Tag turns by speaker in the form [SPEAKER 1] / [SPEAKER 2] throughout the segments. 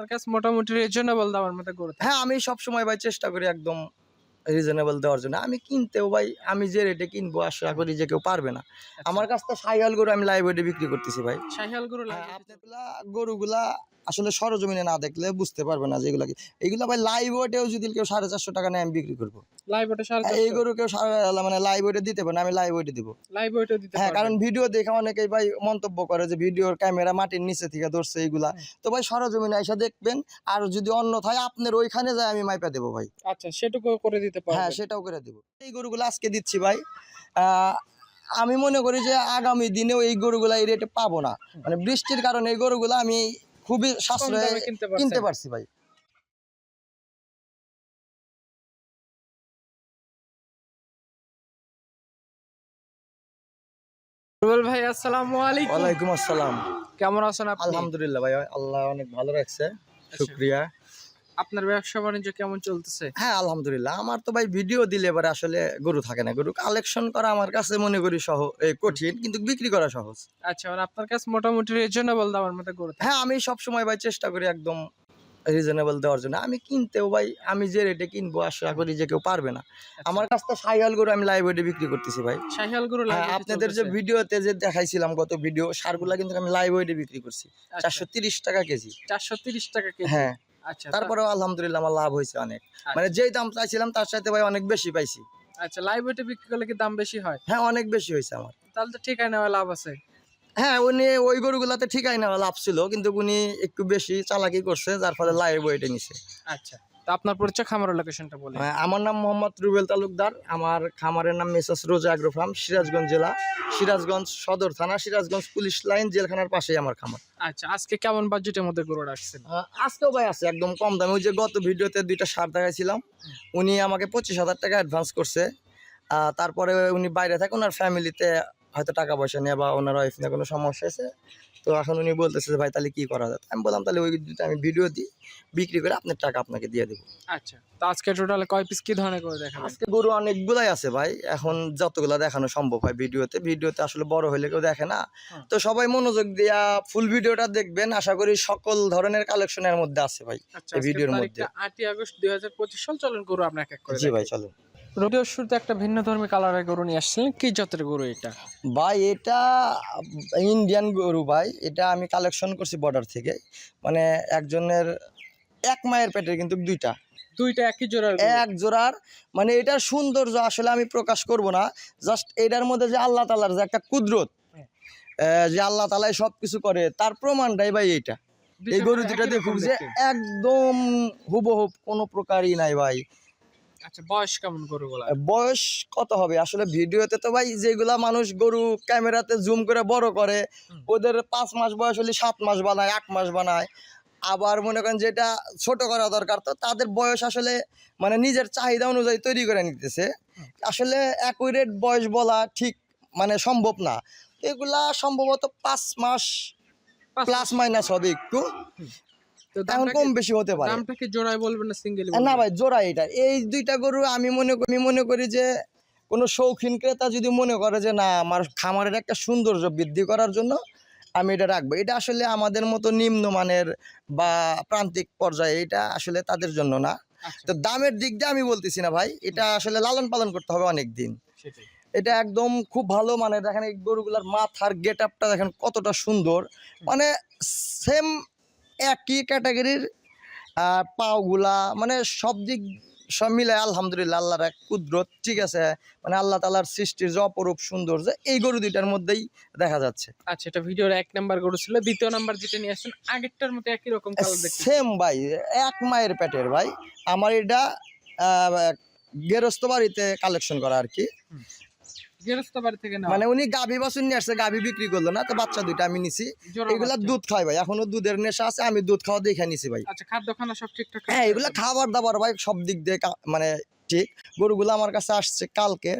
[SPEAKER 1] আপনার কাছে মোটামুটি রিজনেবল দামের মধ্যে গরু থাকে।
[SPEAKER 2] হ্যাঁ আমি সব সময় ভাই চেষ্টা করি একদম রিজনেবল দেওয়ার জন্য। আমি কিনতেও ভাই আমি যে রেটে কিনবো আশা করি যে কেউ পারবে না। আমার কাছ থেকে সাইহাল গরু আমি লাইব্রেরি বিক্রি করতেছি ভাই।
[SPEAKER 1] শাহিয়াল গরু
[SPEAKER 2] হ্যাঁ, গরুগুলা আসলে সরজমিনে না দেখলে বুঝতে পারবে না যেগুলা কি। এইগুলা ভাই লাইভ ওয়েটেও যদি কেউ সাড়ে চারশো টাকা নেয় আমি বিক্রি করব। এই গরু কেউ মানে লাইভ ওয়েটে দিতে পারে না আমি লাইভ ওয়েটে দিব। হ্যাঁ কারণ ভিডিও দেখে অনেকেই ভাই মন্তব্য করে যে ভিডিওর ক্যামেরা মাটির নিচে থেকে ধরছে এইগুলা তো ভাই সরজমিনে এসে দেখবেন আর যদি অন্য থাকে আপনার ওইখানে যায় আমি মাইপা দেবো ভাই।
[SPEAKER 1] আচ্ছা সেটুকু করে দিতে
[SPEAKER 2] হ্যাঁ সেটাও করে দেবো। এই গরুগুলো আজকে দিচ্ছি ভাই। আহ, আমি মনে করি যে আগামী দিনেও এই গরুগুলা এই রেটে পাবো না। মানে বৃষ্টির কারণে এই গরুগুলো আমি খুবই সাশ্রয়ে
[SPEAKER 1] কিনতে
[SPEAKER 2] পারছি ভাই।
[SPEAKER 1] রুবেল ভাই আসসালামু আলাইকুম।
[SPEAKER 2] ওয়ালাইকুম আসসালাম।
[SPEAKER 1] কেমন আছেন আপনি?
[SPEAKER 2] আলহামদুলিল্লাহ ভাই আল্লাহ অনেক ভালো রাখছে। শুক্রিয়া।
[SPEAKER 1] আপনার ব্যবসা বাণিজ্য কেমন চলতেছে?
[SPEAKER 2] হ্যাঁ আলহামদুলিল্লাহ। আমার তো ভাই ভিডিও দিলে এবারে আসলে গরু থাকে না। গরু কালেকশন করা আমার কাছে মনে করি সহ কঠিন কিন্তু বিক্রি করা সহজ।
[SPEAKER 1] আচ্ছা মানে আপনার কাছে মোটামুটি রিজনেবল দামের মধ্যে গরু
[SPEAKER 2] হ্যাঁ আমি সব সময় ভাই চেষ্টা করি একদম রিজনেবল দেওয়ার জন্য। আমি কিনতেও ভাই আমি যে রেটে কিনবো আশা করি যে কেউ পারবে না। আমার কাছ থেকে সাইহাল গরু আমি লাইভ ওয়েটে বিক্রি করতেছি ভাই।
[SPEAKER 1] শাহিয়াল গরু
[SPEAKER 2] হ্যাঁ আপনাদের যে ভিডিওতে যে দেখাইছিলাম গত ভিডিও সারগুলা কিন্তু আমি লাইভ ওয়েটে বিক্রি করছি।
[SPEAKER 1] আচ্ছা।
[SPEAKER 2] চারশো টাকা কেজি।
[SPEAKER 1] চারশো টাকা কেজি।
[SPEAKER 2] হ্যাঁ।
[SPEAKER 1] আচ্ছা তা-
[SPEAKER 2] তারপরেও আলহামদুলিল্লাহ আমার লাভ হয়েছে অনেক। মানে যেই দাম চাইছিলাম তার সাথে ভাই অনেক বেশি পাইছি।
[SPEAKER 1] আচ্ছা লাইভ ওয়েটে বিক্রি করলে কি দাম বেশি হয়?
[SPEAKER 2] হ্যাঁ অনেক বেশি হয়েছে আমার।
[SPEAKER 1] তাহলে তো ঠিকাই নেওয়া লাভ আছে।
[SPEAKER 2] হ্যাঁ উনি ওই গরুগুলাতে ঠিকাই না লাভ ছিল কিন্তু উনি একটু বেশি চালাকি করছে যার ফলে লাইভ ওয়েটে নিছে।
[SPEAKER 1] আচ্ছা। তো আপনার পরিচয় খামারের লোকেশনটা বলে
[SPEAKER 2] আমার নাম মোহাম্মদ রুবেল তালুকদার আমার খামারের নাম মেসাস রোজা আগ্রো ফার্ম সিরাজগঞ্জ জেলা সিরাজগঞ্জ সদর থানা সিরাজগঞ্জ পুলিশ লাইন জেলখানার পাশেই আমার খামার।
[SPEAKER 1] আচ্ছা আজকে কেমন বাজেটের মধ্যে গরু রাখছেন?
[SPEAKER 2] আজকেও ভাই আছে একদম কম দামে। ওই যে গত ভিডিওতে দুইটা সার দেখাইছিলাম উনি আমাকে পঁচিশ হাজার টাকা অ্যাডভান্স করছে। তারপরে উনি বাইরে থাকে ওনার ফ্যামিলিতে হয়তো টাকা পয়সা নিয়ে বা ওনার ওয়াইফ নিয়ে কোনো সমস্যা আছে তো এখন উনি বলতেছে যে ভাই তাহলে কি করা যায়? আমি বললাম তাহলে ওই দুটো আমি ভিডিও দিই বিক্রি করে আপনার টাকা আপনাকে দিয়ে দেবো।
[SPEAKER 1] আচ্ছা তো আজকে টোটাল কয় পিস কি ধরনের করে দেখাবেন
[SPEAKER 2] আজকে গরু অনেকগুলাই আছে ভাই। এখন যতগুলা দেখানো সম্ভব হয় ভিডিওতে। ভিডিওতে আসলে বড় হইলে কেউ দেখে না। তো সবাই মনোযোগ দিয়া ফুল ভিডিওটা দেখবেন। আশা করি সকল ধরনের কালেকশনের মধ্যে আছে ভাই
[SPEAKER 1] আচ্ছা
[SPEAKER 2] এই ভিডিওর মধ্যে।
[SPEAKER 1] আটই আগস্ট দুই হাজার পঁচিশ সাল। চলেন গরু আপনাকে এক করে
[SPEAKER 2] জি ভাই চলো
[SPEAKER 1] রবির শুরুতে একটা ভিন্ন ধর্মী কালারের গরু নিয়ে আসছিলেন। কি জাতের গরু এটা?
[SPEAKER 2] ভাই এটা ইন্ডিয়ান গরু ভাই। এটা আমি কালেকশন করছি বর্ডার থেকে। মানে একজনের এক মায়ের পেটের কিন্তু দুইটা।
[SPEAKER 1] দুইটা একই জোড়ার
[SPEAKER 2] এক জোড়ার। মানে এটার সৌন্দর্য আসলে আমি প্রকাশ করব না। জাস্ট এটার মধ্যে যে আল্লাহ তালার যে একটা কুদরত। যে আল্লাহ তালাই সব কিছু করে তার প্রমাণটাই ভাই এইটা।
[SPEAKER 1] দুইটা
[SPEAKER 2] এই গরু
[SPEAKER 1] একই
[SPEAKER 2] দুটা দেখুন যে একদম হুবহুব কোনো প্রকারই নাই ভাই।
[SPEAKER 1] আচ্ছা বয়স কেমন গরু
[SPEAKER 2] বয়স কত হবে? আসলে ভিডিওতে তো ভাই যেগুলা মানুষ গরু ক্যামেরাতে জুম করে বড় করে ওদের পাঁচ মাস বয়স হলে সাত মাস বানায় আট মাস বানায়। আবার মনে করেন যেটা ছোট করা দরকার তো তাদের বয়স আসলে মানে নিজের চাহিদা অনুযায়ী তৈরি করে নিতেছে। আসলে অ্যাকুরেট বয়স বলা ঠিক মানে সম্ভব না। এগুলা সম্ভবত পাঁচ মাস প্লাস মাইনাস হবে একটু। এখন কম বেশি হতে পারে।
[SPEAKER 1] দামটা কি জোড়ায় বলবেন না সিঙ্গেল
[SPEAKER 2] না ভাই এটা। এই দুইটা গরু আমি মনে আমি মনে করি যে কোনো শৌখিন ক্রেতা যদি মনে করে যে না আমার খামারের একটা সৌন্দর্য বৃদ্ধি করার জন্য আমি এটা রাখব। এটা আসলে আমাদের মতো নিম্নমানের বা প্রান্তিক পর্যায়ে এটা আসলে তাদের জন্য না।
[SPEAKER 1] আচ্ছা।
[SPEAKER 2] তো দামের দিক দিয়ে আমি বলতেছি না ভাই এটা আসলে লালন পালন করতে হবে অনেক দিন এটা একদম খুব ভালো মানে দেখেন এই গরুগুলার মাথার গেট আপটা দেখেন কতটা সুন্দর। মানে সেম একই ক্যাটাগরির পাওগুলা মানে সব দিক সব মিলে আলহামদুলিল্লাহ আল্লাহর এক কুদরত ঠিক আছে? মানে আল্লাহ তালার সৃষ্টির যে অপরূপ সৌন্দর্য এই গরু দুইটার মধ্যেই দেখা যাচ্ছে।
[SPEAKER 1] আচ্ছা এটা ভিডিওর এক নাম্বার গরু ছিল দ্বিতীয় নাম্বার যেটা নিয়ে আসছেন আগেরটার মতো একই রকম
[SPEAKER 2] সেম ভাই এক মায়ের পেটের ভাই। আমার এটা আহ, গেরস্ত বাড়িতে কালেকশন করা আর কি।
[SPEAKER 1] গেরস্ত বাড়ি থেকে না
[SPEAKER 2] মানে উনি গাভী বাছুর নিয়ে আসছে গাভী বিক্রি করল না তো বাচ্চা দুইটা আমি নিছি। এগুলা দুধ খাই ভাই এখনও দুধের নেশা আছে আমি দুধ খাওয়া দেখে নিছি ভাই।
[SPEAKER 1] আচ্ছা খাদ্য খানা সব ঠিকঠাক
[SPEAKER 2] হ্যাঁ এগুলা খাবার দাবার ভাই সব দিক দিয়ে মানে ঠিক গরুগুলো আমার কাছে আসছে কালকে।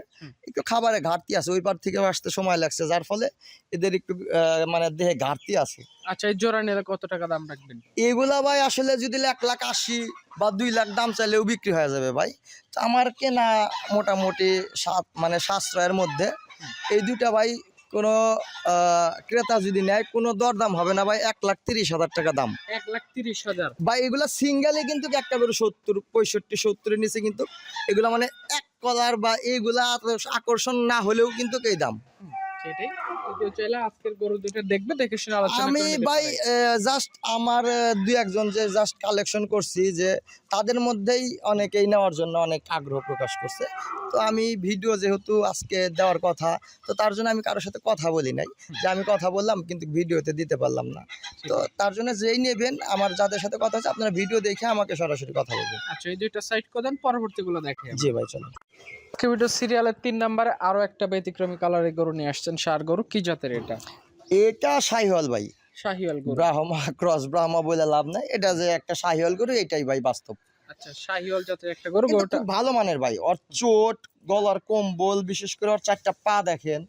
[SPEAKER 2] একটু খাবারে ঘাটতি আছে ওই পার থেকে আসতে সময় লাগছে যার ফলে এদের একটু মানে দেহে ঘাটতি আছে।
[SPEAKER 1] আচ্ছা এই জোড়া নিলে কত টাকা দাম রাখবেন?
[SPEAKER 2] এগুলা ভাই আসলে যদি এক লাখ আশি বা দুই লাখ দাম চাইলেও বিক্রি হয়ে যাবে ভাই। তো আমার কেনা মোটামুটি সাত মানে সাশ্রয়ের মধ্যে। এই দুটা ভাই কোনো আহ, ক্রেতা যদি নেয় কোনো দরদাম হবে না ভাই এক লাখ তিরিশ হাজার টাকা দাম।
[SPEAKER 1] এক লাখ তিরিশ হাজার।
[SPEAKER 2] ভাই এগুলো সিঙ্গেলে কিন্তু একটা করে সত্তর পঁয়ষট্টি সত্তরের নিচে কিন্তু এগুলো মানে এক কলার বা এইগুলা আকর্ষণ না হলেও কিন্তু এই দাম।
[SPEAKER 1] সেটাই কেউ চাইলে আজকের গরু দুটো দেখবে দেখে শুনে আলোচনা
[SPEAKER 2] আমি ভাই জাস্ট আমার দুই একজন যে জাস্ট কালেকশন করছি যে তাদের মধ্যেই অনেকেই নেওয়ার জন্য অনেক আগ্রহ প্রকাশ করছে। তো আমি ভিডিও যেহেতু আজকে দেওয়ার কথা তো তার জন্য আমি কারোর সাথে কথা বলি নাই। যে আমি কথা বললাম কিন্তু ভিডিওতে দিতে পারলাম না। তো তার জন্য যেই নেবেন আমার যাদের সাথে কথা আছে আপনারা ভিডিও দেখে আমাকে সরাসরি কথা বলবেন।
[SPEAKER 1] আচ্ছা এই দুইটা সাইড করে দেন পরবর্তী গুলো দেখে
[SPEAKER 2] জি ভাই চলো
[SPEAKER 1] ভিডিও সিরিয়ালের তিন নম্বরে আরও একটা ব্যতিক্রমী কালারের গরু নিয়ে আসছেন সার গরু কি জাতের এটা?
[SPEAKER 2] এটা শাহিওয়াল ভাই।
[SPEAKER 1] শাহিওয়াল গরু।
[SPEAKER 2] ব্রাহ্মা ক্রস ব্রাহ্মা বলে লাভ নাই। এটা যে একটা শাহিওয়াল গরু এটাই ভাই বাস্তব।
[SPEAKER 1] আচ্ছা শাহিওয়াল জাতের একটা গরু গরুটা
[SPEAKER 2] ভালো মানের ভাই। ওর চোট গলার কম্বল বিশেষ করে ওর চারটা পা দেখেন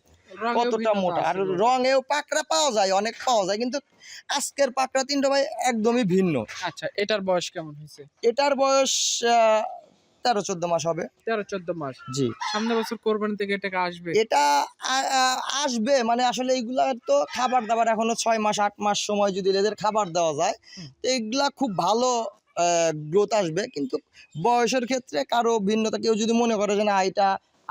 [SPEAKER 2] কতটা মোটা। আর রঙেও পাকড়া পাওয়া যায় অনেক পাওয়া যায় কিন্তু আজকের পাকড়া তিনটা ভাই একদমই ভিন্ন।
[SPEAKER 1] আচ্ছা এটার বয়স কেমন হয়েছে?
[SPEAKER 2] এটার বয়স তেরো চোদ্দ মাস হবে।
[SPEAKER 1] তেরো চোদ্দ মাস।
[SPEAKER 2] জি।
[SPEAKER 1] সামনে বছর কোরবানি থেকে এটাকে আসবে?
[SPEAKER 2] এটা আসবে মানে আসলে এইগুলা তো খাবার দাবার এখনও ছয় মাস আট মাস সময় যদি এদের খাবার দেওয়া যায়। তো এইগুলা খুব ভালো গ্রোথ আসবে। কিন্তু বয়সের ক্ষেত্রে কারও ভিন্নতা কেউ যদি মনে করে যে না এটা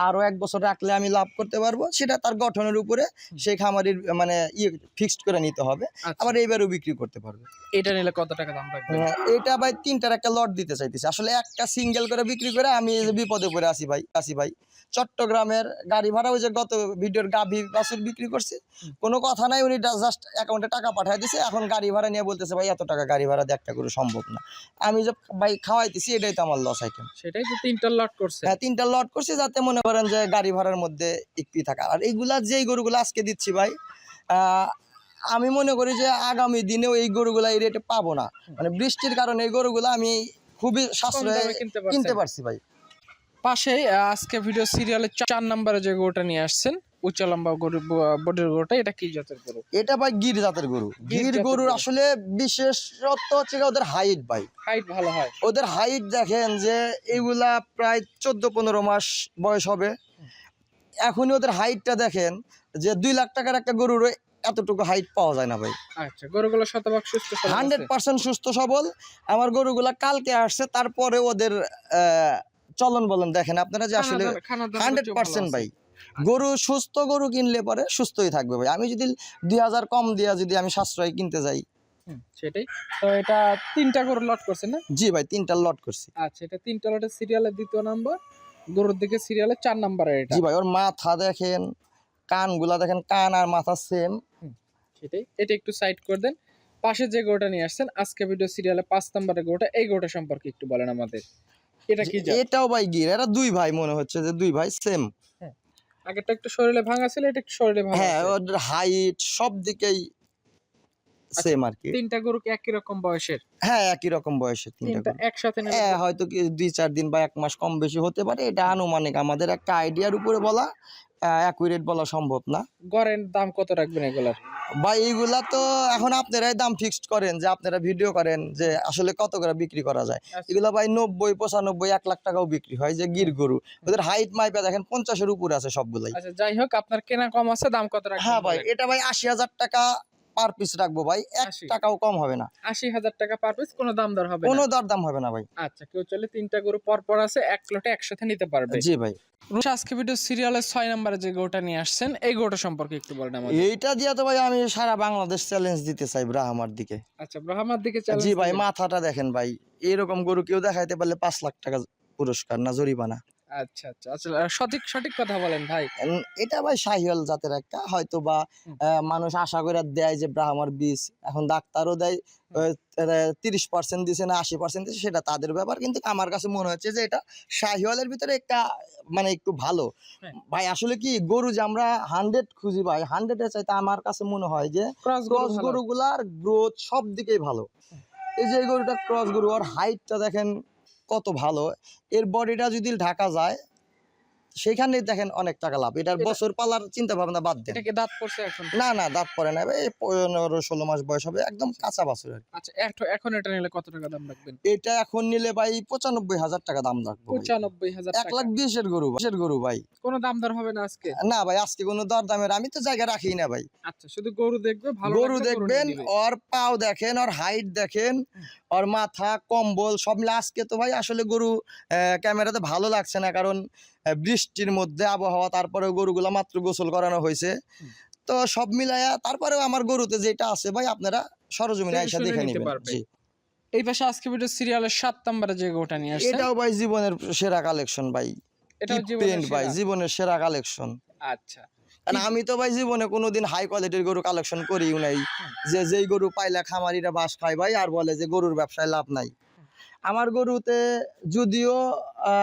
[SPEAKER 2] আরও এক বছর রাখলে আমি লাভ করতে পারব সেটা তার গঠনের উপরে সেই খামারির মানে ইয়ে ফিক্সড করে নিতে হবে।
[SPEAKER 1] আচ্ছা,
[SPEAKER 2] আবার এইবারও বিক্রি করতে পারবে।
[SPEAKER 1] এটা নিলে কত টাকা দাম রাখবে
[SPEAKER 2] হ্যাঁ, এটা ভাই তিনটার একটা লট দিতে চাইতেছি। আসলে একটা সিঙ্গেল করে বিক্রি করে আমি বিপদে পড়ে আসি ভাই আসি ভাই। চট্টগ্রামের গাড়ি ভাড়া ওই যে গত ভিডিওর গাভি বাছুর বিক্রি করছে। কোনো কথা নাই উনি জাস্ট অ্যাকাউন্টে টাকা পাঠিয়ে দিছে এখন গাড়ি ভাড়া নিয়ে বলতেছে ভাই এত টাকা গাড়ি ভাড়া দিয়ে একটা করে সম্ভব না। আমি যে ভাই খাওয়াইতেছি এটাই তো আমার লস আইটেম
[SPEAKER 1] সেটাই তো তিনটা লট করছে।
[SPEAKER 2] হ্যাঁ তিনটা লট করছি যাতে মনে করেন যে গাড়ি ভাড়ার মধ্যে একটু থাকা। আর এইগুলা যেই গরুগুলো আজকে দিচ্ছি ভাই আহ, আমি মনে করি যে আগামী দিনেও এই গরুগুলা এই রেটে পাবো না। মানে বৃষ্টির কারণে এই গরুগুলো আমি খুবই সাশ্রয়ে
[SPEAKER 1] কিনতে
[SPEAKER 2] পারছি ভাই।
[SPEAKER 1] পাশে আজকে ভিডিও সিরিয়ালের চার নম্বরে যে গরুটা নিয়ে আসছেন উচ্চ লম্বা গরু বডির গরুটা এটা কি জাতের গরু?
[SPEAKER 2] এটা ভাই গির জাতের গরু।
[SPEAKER 1] গির
[SPEAKER 2] গির গরুর আসলে বিশেষত্ব হচ্ছে ওদের হাইট ভাই।
[SPEAKER 1] হাইট ভালো হয়।
[SPEAKER 2] ওদের হাইট দেখেন যে এগুলা প্রায় চোদ্দ পনেরো মাস বয়স হবে। এখনই ওদের হাইটটা দেখেন যে দুই লাখ টাকার একটা গরুর এতটুকু হাইট পাওয়া যায় না ভাই।
[SPEAKER 1] আচ্ছা গরুগুলো শতভাগ সুস্থ
[SPEAKER 2] হান্ড্রেড পার্সেন্ট সুস্থ সবল। আমার গরুগুলা কালকে আসছে তারপরে ওদের আহ, চলন বলন দেখেন আপনারা যে আসলে হান্ড্রেড পার্সেন্ট ভাই গরু সুস্থ গরু কিনলে পরে সুস্থই থাকবে ভাই। আমি যদি দুই হাজার কম দিয়া যদি আমি সাশ্রয় কিনতে যাই।
[SPEAKER 1] সেটাই। তো এটা তিনটা গরু লট করছে না?
[SPEAKER 2] জি ভাই তিনটা লট করছি।
[SPEAKER 1] আচ্ছা এটা তিনটা লটের সিরিয়ালের দ্বিতীয় নাম্বার গরুর দিকে সিরিয়ালের চার নাম্বারের এটা।
[SPEAKER 2] জি ভাই ওর মাথা দেখেন কানগুলা দেখেন কান আর মাথা সেম
[SPEAKER 1] সেটাই। এটা একটু সাইড করে দেন। পাশে যে গরুটা নিয়ে আসছেন আজকে ভিডিও সিরিয়ালে পাঁচ নাম্বারের গরুটা এই গরুটা সম্পর্কে একটু বলেন আমাদের। এটা কি
[SPEAKER 2] এটাও ভাই গির এটা দুই ভাই মনে হচ্ছে যে দুই ভাই সেম
[SPEAKER 1] আগেরটা একটু শরীরে ভাঙা ছিল এটা একটু শরীরে ভাঙা
[SPEAKER 2] হ্যাঁ হাইট সব দিকেই সেম আর কি
[SPEAKER 1] তিনটা গরু কি একই রকম বয়সের?
[SPEAKER 2] হ্যাঁ একই রকম বয়সের তিনটা গরু।
[SPEAKER 1] একসাথে
[SPEAKER 2] হ্যাঁ হয়তো কি দুই চার দিন বা এক মাস কম বেশি হতে পারে এটা আনুমানিক। আমাদের একটা আইডিয়ার উপরে বলা অ্যাকুরেট বলা সম্ভব না।
[SPEAKER 1] গড়ের দাম কত রাখবেন এগুলার?
[SPEAKER 2] বা এইগুলা তো এখন আপনারাই দাম ফিক্সড করেন যে আপনারা ভিডিও করেন যে আসলে কত করে বিক্রি করা যায়।
[SPEAKER 1] আচ্ছা।
[SPEAKER 2] এগুলো ভাই নব্বই পঁচানব্বই এক লাখ টাকাও বিক্রি হয় যে গির গরু। ওদের হাইট মাইপা দেখেন পঞ্চাশের উপরে আছে সবগুলাই।
[SPEAKER 1] আচ্ছা যাই হোক আপনার কেনা কম আছে দাম কত
[SPEAKER 2] হ্যাঁ ভাই এটা ভাই আশি হাজার টাকা পার পিস রাখব ভাই এক টাকাও কম হবে না।
[SPEAKER 1] আশি হাজার টাকা পার পিস কোনো দাম দর হবে
[SPEAKER 2] কোনো
[SPEAKER 1] না
[SPEAKER 2] দরদাম হবে না ভাই।
[SPEAKER 1] আচ্ছা কেউ চলে তিনটা গরু পর পর আছে এক লটে একসাথে নিতে পারবে।
[SPEAKER 2] জি ভাই।
[SPEAKER 1] আজকে ভিডিও সিরিয়ালের ছয় নম্বরে যে গরুটা নিয়ে আসছেন এই গরুটা সম্পর্কে একটু বলেন
[SPEAKER 2] এইটা দিয়ে তো ভাই আমি সারা বাংলাদেশ চ্যালেঞ্জ দিতে চাই ব্রাহ্মার দিকে।
[SPEAKER 1] আচ্ছা ব্রাহ্মার দিকে
[SPEAKER 2] জি ভাই মাথাটা দেখেন ভাই এরকম গরু কেউ দেখাইতে পারলে পাঁচ লাখ টাকা পুরস্কার না জরিমানা।
[SPEAKER 1] আচ্ছা আচ্ছা। আচ্ছা সঠিক সঠিক কথা বলেন ভাই।
[SPEAKER 2] এটা ভাই শাহিওয়াল জাতের একটা হয়তো বা মানুষ আশা করে দেয় যে ব্রাহ্মার বীজ এখন ডাক্তারও দেয় তিরিশ পার্সেন্ট দিছে না আশি পার্সেন্ট দিছে সেটা তাদের ব্যাপার কিন্তু আমার কাছে মনে হচ্ছে যে এটা শাহিওয়ালের ভিতরে একটা মানে একটু ভালো।
[SPEAKER 1] হ্যাঁ।
[SPEAKER 2] ভাই আসলে কি গরু যে আমরা হান্ড্রেড খুঁজি ভাই হান্ড্রেডের চাইতে আমার কাছে মনে হয় যে
[SPEAKER 1] ক্রস।
[SPEAKER 2] গরুগুলার গ্রোথ সব দিকেই ভালো এই যে গরুটা ক্রস গরু আর হাইটটা দেখেন কত ভালো। এর বডিটা যদি ঢাকা যায় সেইখানে দেখেন অনেক টাকা লাভ। এটার
[SPEAKER 1] এটা-
[SPEAKER 2] বছর পালার চিন্তা ভাবনা বাদ দেন।
[SPEAKER 1] দাঁত পড়ছে এখন?
[SPEAKER 2] না না দাঁত পরে না। এই পনেরো ষোলো মাস বয়স হবে একদম কাঁচা বাছুর
[SPEAKER 1] আচ্ছা এখন এটা নিলে কত টাকা দাম রাখবেন?
[SPEAKER 2] এটা এখন নিলে ভাই পঁচানব্বই হাজার টাকা দাম রাখব
[SPEAKER 1] পঁচানব্বই হাজার
[SPEAKER 2] এক লাখ বিশের গরু বিশের গরু ভাই।
[SPEAKER 1] কোনো দাম দর হবে না আজকে?
[SPEAKER 2] না ভাই আজকে কোনো দর দামের আমি তো জায়গা রাখি না ভাই।
[SPEAKER 1] আচ্ছা শুধু গরু দেখবে ভালো
[SPEAKER 2] গরু দেখবেন ওর পাও দেখেন ওর হাইট দেখেন ওর মাথা কম্বল সব মিলে আজকে তো ভাই আসলে গরু ক্যামেরাতে ভালো লাগছে না। কারণ বৃষ্টির মধ্যে আবহাওয়া তারপরে গরুগুলো মাত্র গোসল করানো হয়েছে। তো সব মিলাইয়া তারপরেও আমার গরুতে যেটা আছে ভাই আপনারা সরজমিনে আইসা দেখে
[SPEAKER 1] নিতে
[SPEAKER 2] নেবেন। জি।
[SPEAKER 1] এই পাশে আজকে ভিডিও সিরিয়ালের সাত নম্বরে যে গরুটা নিয়ে আসছেন।
[SPEAKER 2] এটাও ভাই জীবনের সেরা কালেকশন ভাই।
[SPEAKER 1] এটাও জীবনের
[SPEAKER 2] ভাই জীবনের সেরা কালেকশন
[SPEAKER 1] আচ্ছা।
[SPEAKER 2] কারণ আমি তো ভাই জীবনে কোনোদিন হাই কোয়ালিটির গরু কালেকশন করিও নাই। যে যেই গরু পাইলে খামারিরা বাস খায় ভাই আর বলে যে গরুর ব্যবসায় লাভ নাই। আমার গরুতে যদিও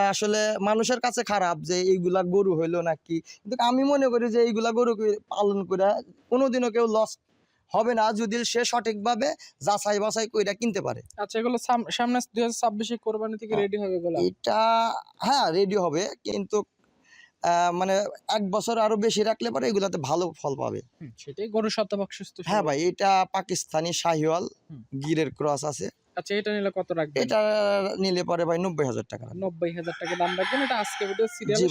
[SPEAKER 2] আসলে মানুষের কাছে খারাপ যে এইগুলা গরু হইল নাকি। কিন্তু আমি মনে করি যে এইগুলা গরু পালন করে কোনোদিনও কেউ লস হবে না যদি সে সঠিকভাবে যাচাই বাছাই কইরা কিনতে পারে।
[SPEAKER 1] আচ্ছা এগুলো সাম- সামনে দুই হাজার ছাব্বিশে কোরবানি থেকে
[SPEAKER 2] হ্যাঁ।
[SPEAKER 1] রেডি হবে এগুলো
[SPEAKER 2] এটা হ্যাঁ রেডি হবে। কিন্তু মানে এক বছর আরও বেশি রাখলে পরে এগুলাতে ভালো ফল পাবে।
[SPEAKER 1] সেটাই গরু শতভাগ সুস্থ
[SPEAKER 2] হ্যাঁ ভাই এটা পাকিস্তানি শাহিওয়াল গিরের ক্রস আছে।
[SPEAKER 1] আচ্ছা এটা নিলে কত রাখবেন?
[SPEAKER 2] এটা নিলে পরে ভাই নব্বই হাজার টাকা
[SPEAKER 1] নব্বই হাজার টাকা দাম রাখবেন এটা আজকে ভিডিও সিরিয়াল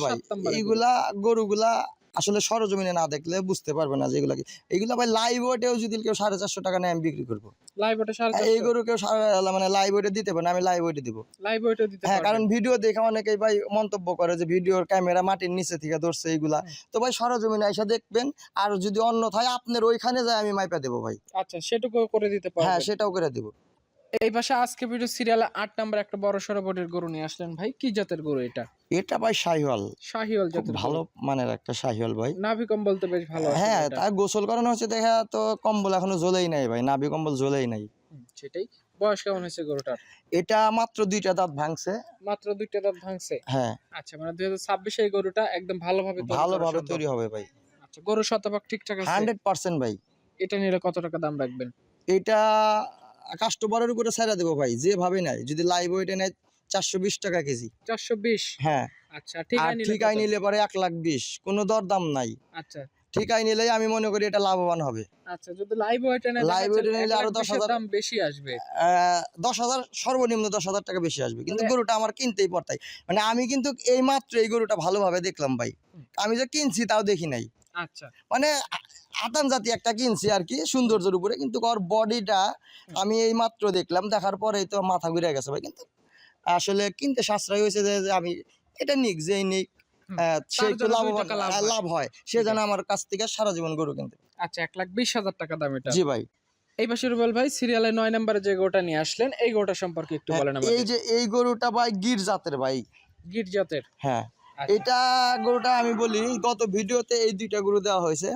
[SPEAKER 2] এইগুলা গরুগুলা আসলে সরজমিনে না দেখলে বুঝতে পারবে না যে এগুলা কি। এগুলা ভাই লাইভ ওয়েটেও যদি কেউ সাড়ে চারশো টাকা নেয় আমি বিক্রি করব।
[SPEAKER 1] লাইভ
[SPEAKER 2] এই গরু কেউ মানে লাইভ ওয়েটে দিতে পারে না আমি লাইভ ওয়েটে দিব।
[SPEAKER 1] লাইভ দিতে
[SPEAKER 2] হ্যাঁ কারণ ভিডিও দেখে অনেকেই ভাই মন্তব্য করে যে ভিডিওর ক্যামেরা মাটির নিচে থেকে ধরছে এইগুলা তো ভাই সরজমিনে এসে দেখবেন আর যদি অন্যথায় আপনার ওইখানে যায় আমি মাইপা দেবো ভাই।
[SPEAKER 1] আচ্ছা সেটুকু করে দিতে
[SPEAKER 2] হ্যাঁ সেটাও করে দেবো।
[SPEAKER 1] এই পাশে আজকে ভিডিও সিরিয়ালে আট নম্বর একটা বড় সড়ো বডির গরু নিয়ে আসলেন ভাই। কি জাতের গরু এটা?
[SPEAKER 2] এটা ভাই শাহিওয়াল।
[SPEAKER 1] শাহিওয়াল
[SPEAKER 2] খুব ভালো মানের একটা শাহিওয়াল ভাই।
[SPEAKER 1] নাভি কম্বল তো বেশ ভালো
[SPEAKER 2] হ্যাঁ। তার গোসল করানো হচ্ছে দেখা তো কম্বল এখনও জ্বলেই নাই ভাই নাভি কম্বল জ্বলেই নাই।
[SPEAKER 1] সেটাই। বয়স কেমন হয়েছে গরুটার?
[SPEAKER 2] এটা মাত্র দুইটা দাঁত ভাঙছে।
[SPEAKER 1] মাত্র দুইটা দাঁত ভাঙছে?
[SPEAKER 2] হ্যাঁ।
[SPEAKER 1] আচ্ছা মানে দুই হাজার ছাব্বিশে এই গরুটা একদম ভালোভাবে
[SPEAKER 2] ভালোভাবে। তৈরি হবে ভাই।
[SPEAKER 1] আচ্ছা গরু শতভাগ ঠিকঠাক আছে?
[SPEAKER 2] হান্ড্রেড পার্সেন্ট ভাই।
[SPEAKER 1] এটা নিলে কত টাকা দাম রাখবেন?
[SPEAKER 2] এটা কাস্টমারের উপরে ছেড়ে দেবো ভাই যেভাবে নাই যদি লাইভ ওয়েটে নেয় চারশো বিশ টাকা কেজি।
[SPEAKER 1] চারশো বিশ?
[SPEAKER 2] হ্যাঁ।
[SPEAKER 1] আচ্ছা
[SPEAKER 2] ঠিকায় নিলে পরে এক লাখ বিশ। কোনো দরদাম নাই।
[SPEAKER 1] আচ্ছা।
[SPEAKER 2] নিলেই আমি মনে করি এটা লাভবান হবে।
[SPEAKER 1] আচ্ছা যদি লাইভ ওয়েটে
[SPEAKER 2] Live weight এ নিলে আরও দশ হাজার-
[SPEAKER 1] দাম বেশি আসবে।
[SPEAKER 2] আহ, দশ হাজার সর্বনিম্ন দশ হাজার টাকা বেশি আসবে। কিন্তু
[SPEAKER 1] মানে-
[SPEAKER 2] গরুটা আমার কিনতেই পড়তাই। মানে আমি কিন্তু এই মাত্র এই গরুটা ভালোভাবে দেখলাম ভাই। আমি যে কিনছি তাও দেখি নাই।
[SPEAKER 1] আচ্ছা।
[SPEAKER 2] মানে আতান জাতি একটা কিনছি আর কি সৌন্দর্যের উপরে। কিন্তু ওর বডিটা আমি এই মাত্র দেখলাম দেখার পরেই তো মাথা ঘুরে গেছে ভাই। কিন্তু আসলে কিনতে সাশ্রয় হয়েছে যে আমি এটা নিক যেই নিক সে একটু লাভবান
[SPEAKER 1] লাভ হয়।
[SPEAKER 2] সে যেন আমার কাছ থেকে সারা জীবন গরু কিনতে
[SPEAKER 1] আচ্ছা এক লাখ বিশ হাজার টাকা দাম এটা।
[SPEAKER 2] জি ভাই।
[SPEAKER 1] এই পাশে রুবেল ভাই নয় নম্বরে যে গোটা নিয়ে আসলেন এই গোটা সম্পর্কে একটু বলেন
[SPEAKER 2] হ্যাঁ, এই যে। এই গরুটা ভাই গির জাতের ভাই।
[SPEAKER 1] গির জাতের?
[SPEAKER 2] হ্যাঁ।
[SPEAKER 1] আচ্ছা,
[SPEAKER 2] এটা গরুটা আমি বলি গত ভিডিওতে এই দুইটা গরু দেওয়া হয়েছে।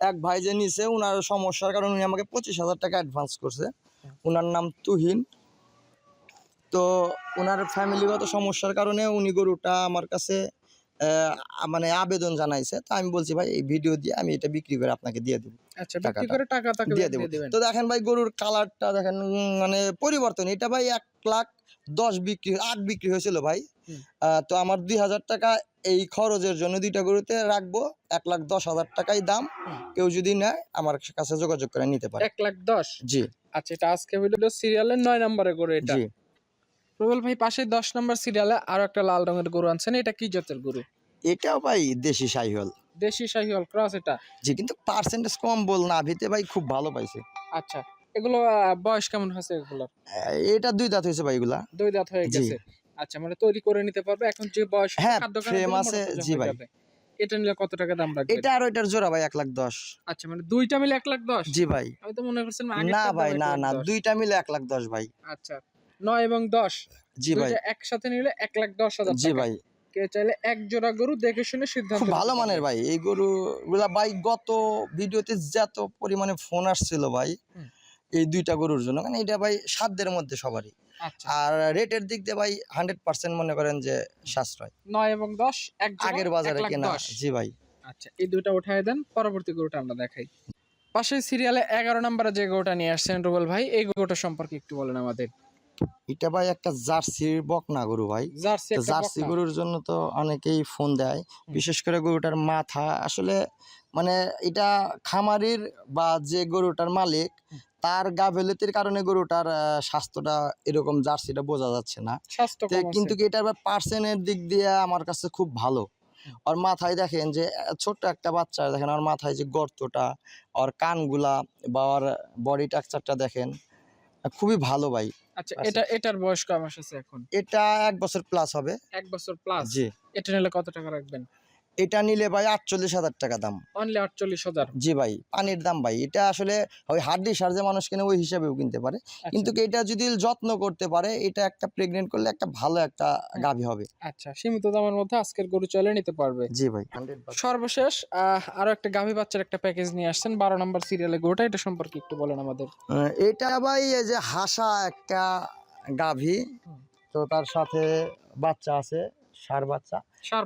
[SPEAKER 2] এক ভাই যে নিছে উনার সমস্যার কারণে উনি আমাকে পঁচিশ হাজার টাকা অ্যাডভান্স করছে। উনার নাম তুহিন। তো ওনার ফ্যামিলিগত সমস্যার কারণে উনি গরুটা আমার কাছে মানে আবেদন জানাইছে। তো আমি বলছি ভাই এই ভিডিও দিয়ে আমি এটা বিক্রি করে আপনাকে দিয়ে দেবো
[SPEAKER 1] আচ্ছা
[SPEAKER 2] দিয়ে দেবো। তো দেখেন ভাই গরুর কালারটা দেখেন মানে পরিবর্তন। এটা ভাই এক লাখ দশ বিক্রি আট বিক্রি হয়েছিল ভাই। তো আমার দুই হাজার টাকা এই খরচের জন্য দুইটা গরুতে রাখব। এক লাখ দশ হাজার টাকাই দাম। কেউ যদি নেয় আমার কাছে যোগাযোগ করে নিতে পারে।
[SPEAKER 1] এক লাখ দশ?
[SPEAKER 2] জি।
[SPEAKER 1] আচ্ছা এটা আজকে ভিডিও সিরিয়ালের নয় নম্বরে গরু এটা।
[SPEAKER 2] জি
[SPEAKER 1] রুবেল ভাই পাশে দশ নম্বর সিরিয়ালে আরও একটা লাল রঙের গরু আনছেন। এটা কি জাতের গরু?
[SPEAKER 2] এটাও ভাই দেশি সাইহল।
[SPEAKER 1] দেশি শাহিওয়াল ক্রস এটা?
[SPEAKER 2] জি কিন্তু পার্সেন্টেজ কম বল না ভিতে ভাই খুব ভালো পাইছে।
[SPEAKER 1] আচ্ছা এগুলো বয়স কেমন হয়েছে এগুলোর?
[SPEAKER 2] এটা দুই দাঁত হয়েছে ভাই এগুলা।
[SPEAKER 1] দুই দাঁত হয়ে গেছে। আচ্ছা মানে তৈরি করে নিতে পারবে। এখন যে বয়স
[SPEAKER 2] হ্যাঁ,
[SPEAKER 1] খাওয়ানো
[SPEAKER 2] আছে, জি ভাই।
[SPEAKER 1] এটা নিলে কত টাকা দাম রাখবে?
[SPEAKER 2] এটা আর ওইটার জোড়া ভাই এক লাখ দশ।
[SPEAKER 1] আচ্ছা মানে দুইটা মিলে এক লাখ দশ?
[SPEAKER 2] জি ভাই।
[SPEAKER 1] আমি তো মনে করছিলাম
[SPEAKER 2] না ভাই না না দুইটা মিলে এক লাখ দশ ভাই।
[SPEAKER 1] আচ্ছা। নয় এবং দশ।
[SPEAKER 2] জি ভাই।
[SPEAKER 1] একসাথে নিলে এক লাখ দশ হাজার
[SPEAKER 2] জি ভাই।
[SPEAKER 1] কেউ চাইলে এক জোড়া গরু দেখে শুনে সিদ্ধান্ত
[SPEAKER 2] খুব ভালো মানের ভাই। এই গরু ভাই গত ভিডিওতে যত পরিমাণে ফোন আসছিল ভাই এই দুইটা গরুর জন্য মানে এটা ভাই সাধ্যের মধ্যে সবারই।
[SPEAKER 1] আচ্ছা।
[SPEAKER 2] আর রেটের দিক দিয়ে ভাই হান্ড্রেড পার্সেন্ট মনে করেন যে সাশ্রয়।
[SPEAKER 1] নয় এবং দশ
[SPEAKER 2] আগের বাজারে কেনা। জি ভাই।
[SPEAKER 1] আচ্ছা এই দুইটা উঠায় দেন পরবর্তী গরুটা আমরা দেখাই। পাশের সিরিয়ালে এগারো নম্বরে যে গরুটা নিয়ে আসছেন রুবেল ভাই এই গরুটা সম্পর্কে একটু বলেন আমাদের।
[SPEAKER 2] এটা ভাই একটা জার্সির বকনা গরু ভাই।
[SPEAKER 1] জার্সি।
[SPEAKER 2] গরুর জন্য তো অনেকেই ফোন দেয়। বিশেষ করে গরুটার মাথা। আসলে মানে এটা খামারির বা যে গরুটার মালিক তার গাভেলতির কারণে গরুটার স্বাস্থ্যটা এরকম জার্সিটা বোঝা যাচ্ছে না। কিন্তু এটার পার্সেন্টের দিক দিয়ে আমার কাছে খুব ভালো। আর মাথায় দেখেন যে ছোট্ট একটা বাচ্চা দেখেন ওর মাথায় যে গর্তটা ওর কানগুলা বা ওর বডি টাকচারটা দেখেন খুবই ভালো ভাই।
[SPEAKER 1] আচ্ছা এটা এটার বয়স কয় মাস আছে এখন?
[SPEAKER 2] এটা এক বছর প্লাস হবে।
[SPEAKER 1] এক বছর প্লাস
[SPEAKER 2] জি।
[SPEAKER 1] এটা নিলে কত টাকা রাখবেন?
[SPEAKER 2] এটা নিলে ভাই আটচল্লিশ হাজার টাকা দাম।
[SPEAKER 1] অনলি আটচল্লিশ হাজার।
[SPEAKER 2] জি ভাই পানির দাম ভাই। এটা আসলে ওই হাড্ডি সার যে মানুষ কিনে ওই হিসাবেও কিনতে পারে। কিন্তু এটা যদি যত্ন করতে পারে এটা একটা প্রেগনেন্ট করলে একটা ভালো একটা গাভী হবে।
[SPEAKER 1] আচ্ছা সীমিত দামের মধ্যে আজকের গরু চলে নিতে পারবে।
[SPEAKER 2] জি ভাই।
[SPEAKER 1] সর্বশেষ আহ, আরও একটা গাভী বাচ্চার একটা প্যাকেজ নিয়ে আসছেন বারো নম্বর সিরিয়ালে গরুটা এটা সম্পর্কে একটু বলেন আমাদের।
[SPEAKER 2] এটা ভাই এই যে হাসা একটা গাভী তো তার সাথে বাচ্চা আছে সার বাচ্চা।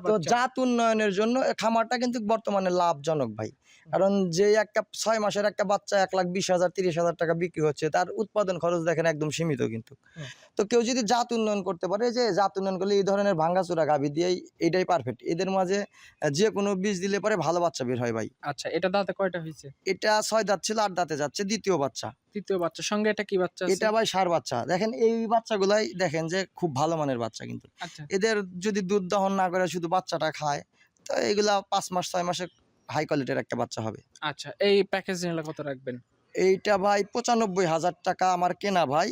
[SPEAKER 2] তো জাত উন্নয়নের জন্য খামারটা কিন্তু বর্তমানে লাভজনক ভাই। কারণ যে একটা ছয় মাসের একটা বাচ্চা এক লাখ বিশ হাজার তিরিশ হাজার টাকা বিক্রি হচ্ছে তার উৎপাদন খরচ দেখেন একদম সীমিত কিন্তু। তো কেউ যদি জাত উন্নয়ন করতে পারে যে জাত উন্নয়ন করলে এই ধরনের ভাঙ্গাচোরা গাভী দিয়েই এটাই পারফেক্ট এদের মাঝে যে কোনো বীজ দিলে পরে ভালো বাচ্চা বের হয় ভাই।
[SPEAKER 1] আচ্ছা এটা দাঁতে কয়টা হয়েছে?
[SPEAKER 2] এটা ছয় দাঁত ছিল আট দাঁতে যাচ্ছে দ্বিতীয় বাচ্চা।
[SPEAKER 1] তৃতীয় বাচ্চা সঙ্গে এটা কি বাচ্চা
[SPEAKER 2] এটা ভাই সার বাচ্চা। দেখেন এই বাচ্চাগুলাই দেখেন যে খুব ভালো মানের বাচ্চা কিন্তু।
[SPEAKER 1] আচ্ছা।
[SPEAKER 2] এদের যদি দুধ দহন না করে শুধু বাচ্চাটা খায় তো এগুলা পাঁচ মাস ছয় মাসে হাই কোয়ালিটির একটা বাচ্চা হবে।
[SPEAKER 1] আচ্ছা এই প্যাকেজ নিলে কত রাখবেন?
[SPEAKER 2] এইটা ভাই পঁচানব্বই হাজার টাকা আমার কেনা ভাই।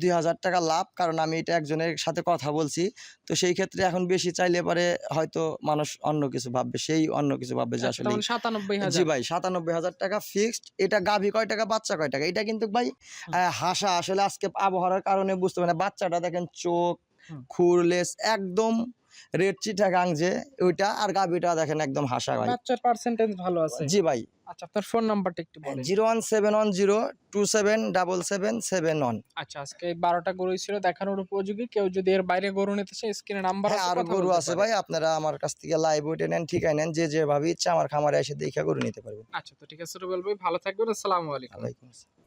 [SPEAKER 2] দুই হাজার টাকা লাভ কারণ আমি এটা একজনের সাথে কথা বলছি। তো সেই ক্ষেত্রে এখন বেশি চাইলে পারে হয়তো মানুষ অন্য কিছু ভাববে সেই অন্য কিছু ভাববে যে
[SPEAKER 1] আচ্ছা,
[SPEAKER 2] আসলে
[SPEAKER 1] সাতানব্বই
[SPEAKER 2] জি
[SPEAKER 1] হাজার
[SPEAKER 2] ভাই সাতানব্বই হাজার টাকা ফিক্সড এটা গাভী কয় টাকা বাচ্চা কয় টাকা? এটা কিন্তু ভাই হাসা আসলে আজকে আবহাওয়ার কারণে বুঝতে পারে না। বাচ্চাটা দেখেন চোখ। খুরলেস একদম রেড যে ওইটা আর গাভীটা দেখেন একদম হাসা ভাই।
[SPEAKER 1] বাচ্চার পার্সেন্টেজ ভালো আছে।
[SPEAKER 2] জি ভাই।
[SPEAKER 1] আচ্ছা আপনার ফোন নাম্বারটা একটু বলেন।
[SPEAKER 2] Zero one seven one zero two seven double seven seven one.
[SPEAKER 1] আচ্ছা আজকে বারোটা গরু ছিল দেখানোর উপযোগী। কেউ যদি এর বাইরে গরু নিতে চায় স্ক্রিনে নাম্বার
[SPEAKER 2] হ্যাঁ আরও গরু আছে ভাই আপনারা আমার কাছ থেকে লাইভ ওইটা নেন ঠিকাই নেন যে যেভাবে ইচ্ছা আমার খামারে এসে দেখে গরু নিতে পারবেন।
[SPEAKER 1] আচ্ছা তো ঠিক আছে রুবেল ভাই ভালো থাকবেন আসসালামু আলাইকুম।
[SPEAKER 2] ওয়ালাইকুম আসসালাম।